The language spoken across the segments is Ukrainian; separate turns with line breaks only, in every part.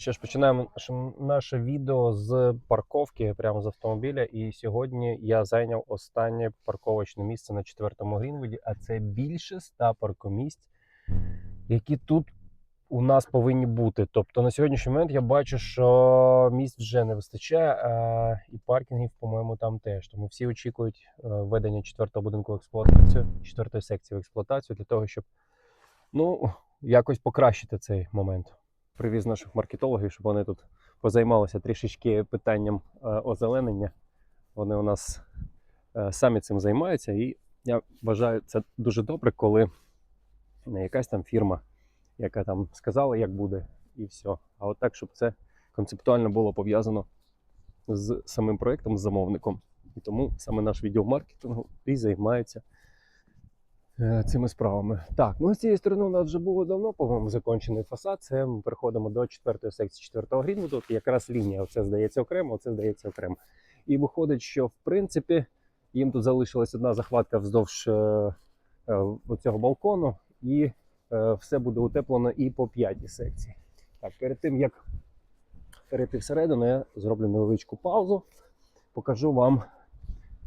Що ж, починаємо наше, відео з парковки прямо з автомобіля. І сьогодні я зайняв останнє парковочне місце на четвертому Грінвуді, а це більше ста паркомісць, які тут у нас повинні бути. Тобто на сьогоднішній момент я бачу, що місць вже не вистачає, а і паркінгів, по-моєму, там теж. Тому всі очікують е, введення четвертого будинку в експлуатацію, четвертої секції в експлуатацію для того, щоб ну, якось покращити цей момент привіз наших маркетологів, щоб вони тут позаймалися трішечки питанням е, озеленення. Вони у нас е, самі цим займаються, і я вважаю це дуже добре, коли не якась там фірма, яка там сказала, як буде, і все. А от так, щоб це концептуально було пов'язано з самим проєктом, з замовником. І тому саме наш відділ маркетингу і займається цими справами. Так, ну з цієї сторони у нас вже було давно, по-моєму, закончений фасад. Це ми переходимо до четвертої секції четвертого Грінвуду. Тут якраз лінія. Оце здається окремо, оце здається окремо. І виходить, що в принципі їм тут залишилась одна захватка вздовж е, е, оцього балкону, і е, все буде утеплено і по п'ятій секції. Так, перед тим як перейти всередину, я зроблю невеличку паузу. Покажу вам,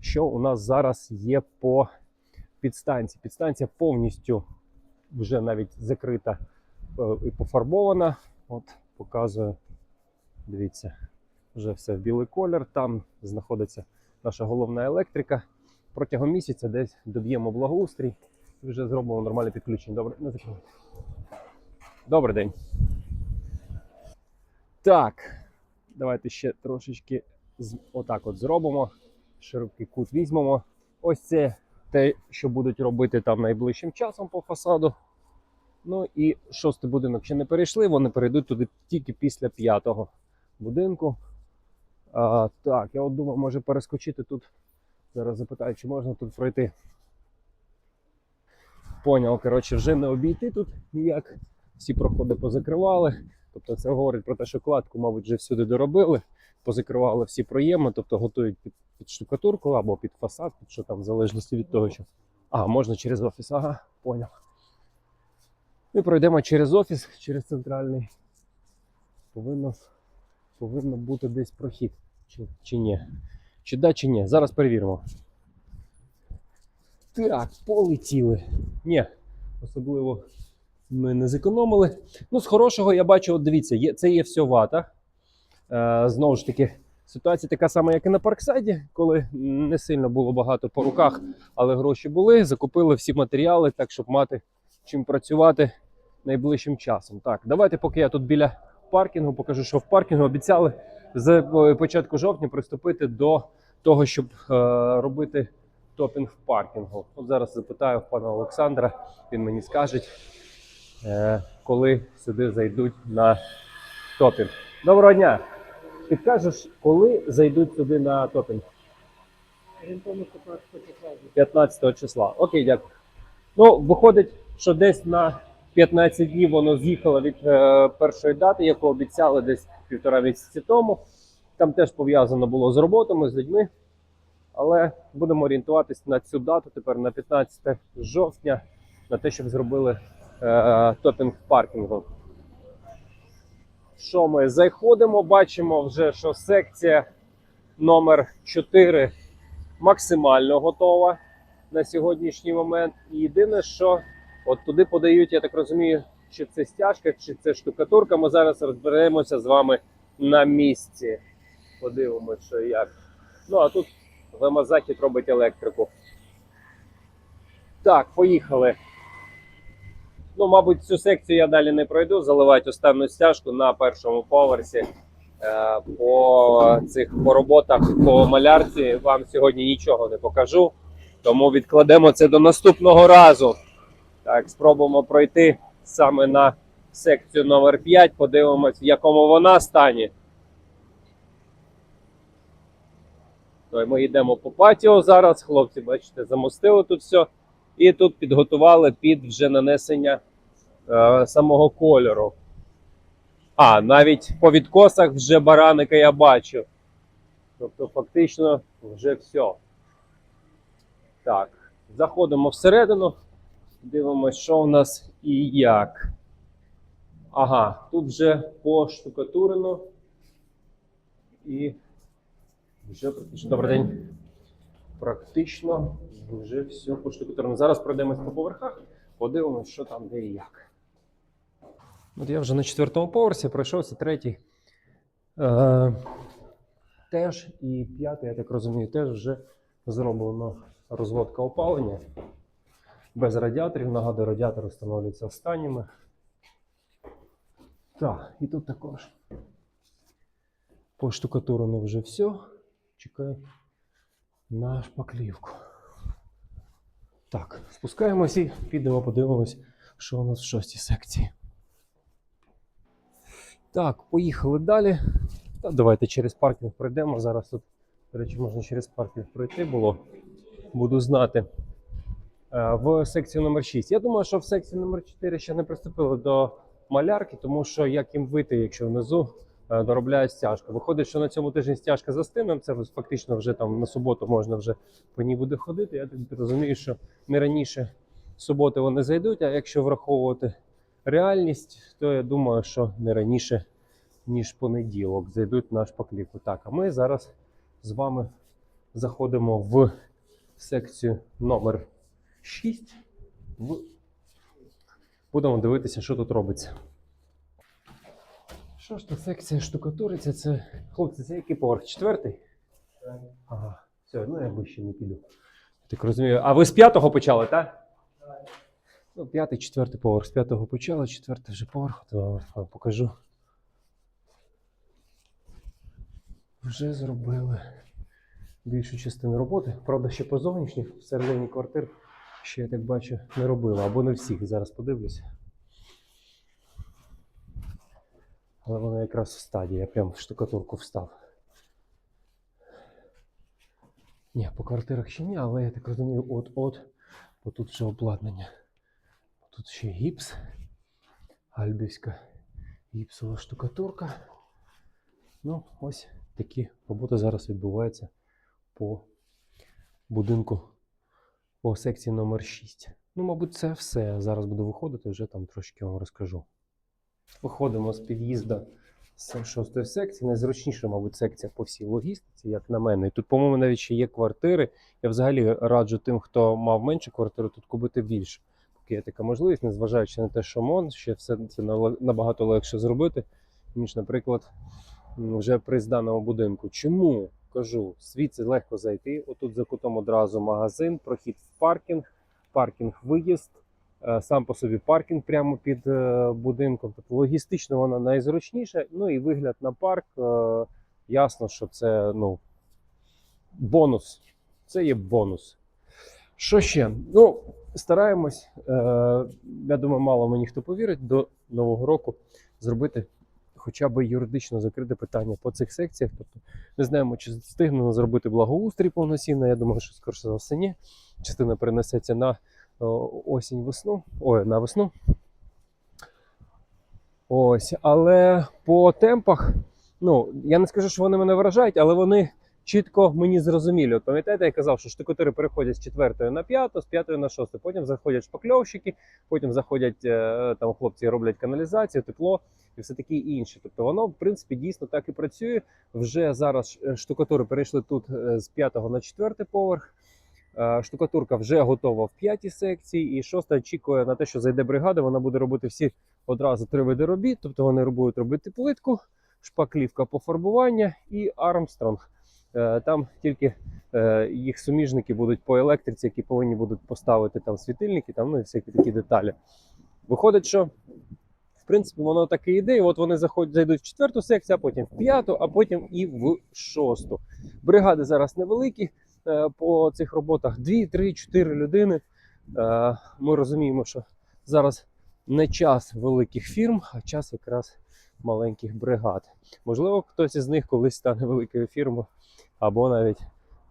що у нас зараз є по підстанції. Підстанція повністю вже навіть закрита е, і пофарбована. От показую. Дивіться, вже все в білий колір. Там знаходиться наша головна електрика. Протягом місяця десь доб'ємо благоустрій і вже зробимо нормальне підключення. Добре, не закривай. Добрий день. Так, давайте ще трошечки отак от зробимо. Широкий кут візьмемо. Ось це те, що будуть робити там найближчим часом по фасаду. Ну і шостий будинок ще не перейшли, вони перейдуть туди тільки після п'ятого будинку. А, так, я от думав, може перескочити тут. Зараз запитаю, чи можна тут пройти. Поняв, коротше, вже не обійти тут ніяк. Всі проходи позакривали. Тобто це говорить про те, що кладку, мабуть, вже всюди доробили, позакривали всі проєми, тобто готують під, під штукатурку або під фасад, під що там, в залежності від того, що. А, можна через офіс, ага, поняв. Ми пройдемо через офіс, через центральний. Повинно, повинно бути десь прохід. Чи, чи ні? Чи да, чи ні? Зараз перевіримо. Так, полетіли. Ні, особливо ми не зекономили. Ну, з хорошого я бачу, от дивіться, є, це є все вата. Е, знову ж таки, ситуація така сама, як і на Парксайді, коли не сильно було багато по руках, але гроші були. Закупили всі матеріали, так, щоб мати чим працювати найближчим часом. Так, давайте, поки я тут біля паркінгу, покажу, що в паркінгу обіцяли з е, початку жовтня приступити до того, щоб е, робити топінг в паркінгу. От зараз запитаю в пана Олександра, він мені скаже, е, коли сюди зайдуть на топінг. Доброго дня! Підкажеш, коли зайдуть сюди на топінг?
Орієнтовно 15 числа.
15 числа. Окей, дякую. Ну, виходить, що десь на 15 днів воно з'їхало від е, першої дати, яку обіцяли десь півтора місяці тому. Там теж пов'язано було з роботами, з людьми. Але будемо орієнтуватись на цю дату тепер на 15 жовтня, на те, щоб зробили е, топінг паркінгу. Що ми заходимо, бачимо вже, що секція номер 4 максимально готова на сьогоднішній момент. І єдине, що от туди подають, я так розумію, чи це стяжка, чи це штукатурка. Ми зараз розберемося з вами на місці. Подивимося, як. Ну а тут Захід робить електрику. Так, поїхали. Ну, мабуть, цю секцію я далі не пройду. Заливати останню стяжку на першому поверсі. Е, По цих по роботах по малярці вам сьогодні нічого не покажу. Тому відкладемо це до наступного разу. Так, спробуємо пройти саме на секцію номер 5 Подивимось, в якому вона стані. То ми йдемо по патіо зараз. Хлопці, бачите, замостили тут все. І тут підготували під вже нанесення е, самого кольору. А, навіть по відкосах вже бараника я бачу. Тобто, фактично, вже все. Так, заходимо всередину, дивимося, що у нас і як. Ага, тут вже поштукатурено. І вже практично. Добрий день. Практично вже все поштукатурено. Зараз пройдемось по поверхах, подивимось, що там, де і як. От я вже на четвертому поверсі пройшовся третій. Е, теж і п'ятий, я так розумію, теж вже зроблено розводка опалення без радіаторів. Нагадую, радіатори встановлюються останніми. Так, і тут також поштукатурено вже все. Чекаю на шпаклівку. Так, спускаємось і підемо подивимось, що у нас в шостій секції. Так, поїхали далі. Та давайте через паркінг пройдемо. Зараз тут, до речі, можна через паркінг пройти було. Буду знати. Е, В секцію номер 6. Я думаю, що в секції номер 4 ще не приступили до малярки, тому що як їм вийти, якщо внизу е, доробляють стяжку. Виходить, що на цьому тижні стяжка застине, це фактично вже там на суботу можна вже по ній буде ходити. Я розумію, що не раніше суботи вони зайдуть, а якщо враховувати реальність, то я думаю, що не раніше, ніж понеділок, зайдуть на шпаклівку. Так, а ми зараз з вами заходимо в секцію номер 6. В... Будемо дивитися, що тут робиться. То секція штукатуриться? Це хлопці, це який поверх? Четвертий? Ага, все, ну я вище не піду. Так розумію. А ви з п'ятого почали, так? Ну, п'ятий, четвертий поверх. З п'ятого почали, четвертий вже поверх. То покажу. Вже зробили більшу частину роботи. Правда, ще по зовнішніх всередині квартир ще я так бачу не робила. Або не всіх. Зараз подивлюся. Але воно якраз в стадії, я прям в штукатурку встав. Ні, по квартирах ще ні, але я так розумію, от-от, бо тут вже обладнання. Тут ще гіпс, альбівська гіпсова штукатурка. Ну, ось такі роботи зараз відбуваються по будинку по секції номер 6. Ну, мабуть, це все. Зараз буду виходити, вже там трошки вам розкажу. Виходимо з під'їзду з шостої секції. Найзручніша, мабуть, секція по всій логістиці, як на мене. І тут, по-моєму, навіть ще є квартири. Я взагалі раджу тим, хто мав меншу квартиру, тут купити більше. Поки є така можливість, незважаючи на те, що МОН, ще все це набагато легше зробити, ніж, наприклад, вже при зданому будинку. Чому? Кажу, звідси легко зайти. Отут за кутом одразу магазин, прохід в паркінг, паркінг-виїзд. Е, Сам по собі паркінг прямо під е, будинком. Тобто логістично вона найзручніша. Ну і вигляд на парк. е, Ясно, що це ну, бонус. Це є бонус. Що ще? Ну, стараємось. Я думаю, мало мені хто повірить до Нового року зробити хоча б юридично закрите питання по цих секціях. Тобто не знаємо, чи встигнемо зробити благоустрій повноцінно. Я думаю, що скоріше за все ні. Частина перенесеться на осінь весну. Ой, на весну. Ось, але по темпах, ну, я не скажу, що вони мене вражають, але вони чітко мені зрозумілі. От пам'ятаєте, я казав, що штукатури переходять з 4 на 5, з 5 на 6. Потім заходять шпакльовщики, потім заходять е, там хлопці роблять каналізацію, тепло і все таке інше. Тобто воно, в принципі, дійсно так і працює. Вже зараз е, штукатури перейшли тут е, з 5 на 4 поверх. Е, Штукатурка вже готова в п'ятій секції, і шоста очікує на те, що зайде бригада. Вона буде робити всі одразу три види робіт. Тобто вони будуть робити плитку, шпаклівка пофарбування і Армстронг. Е, Там тільки е, їх суміжники будуть по електриці, які повинні будуть поставити там світильники, там ну і всякі такі деталі. Виходить, що в принципі воно так і йде. І от вони заходять, зайдуть в четверту секцію, а потім в п'яту, а потім і в шосту. Бригади зараз невеликі по цих роботах 2, 3, 4 людини. Е, Ми розуміємо, що зараз не час великих фірм, а час якраз маленьких бригад. Можливо, хтось із них колись стане великою фірмою або навіть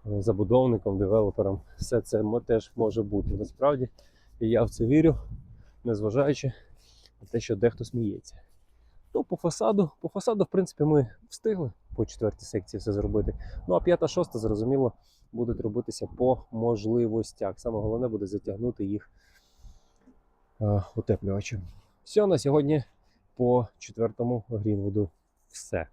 е, забудовником, девелопером. Все це теж може бути. Насправді, я в це вірю, незважаючи на те, що дехто сміється. Ну, по фасаду, по фасаду, в принципі, ми встигли по четвертій секції все зробити. Ну а п'ята, шоста, зрозуміло, будуть робитися по можливостях. Саме головне буде затягнути їх е, утеплювачем. Все, на сьогодні по четвертому Грінвуду все.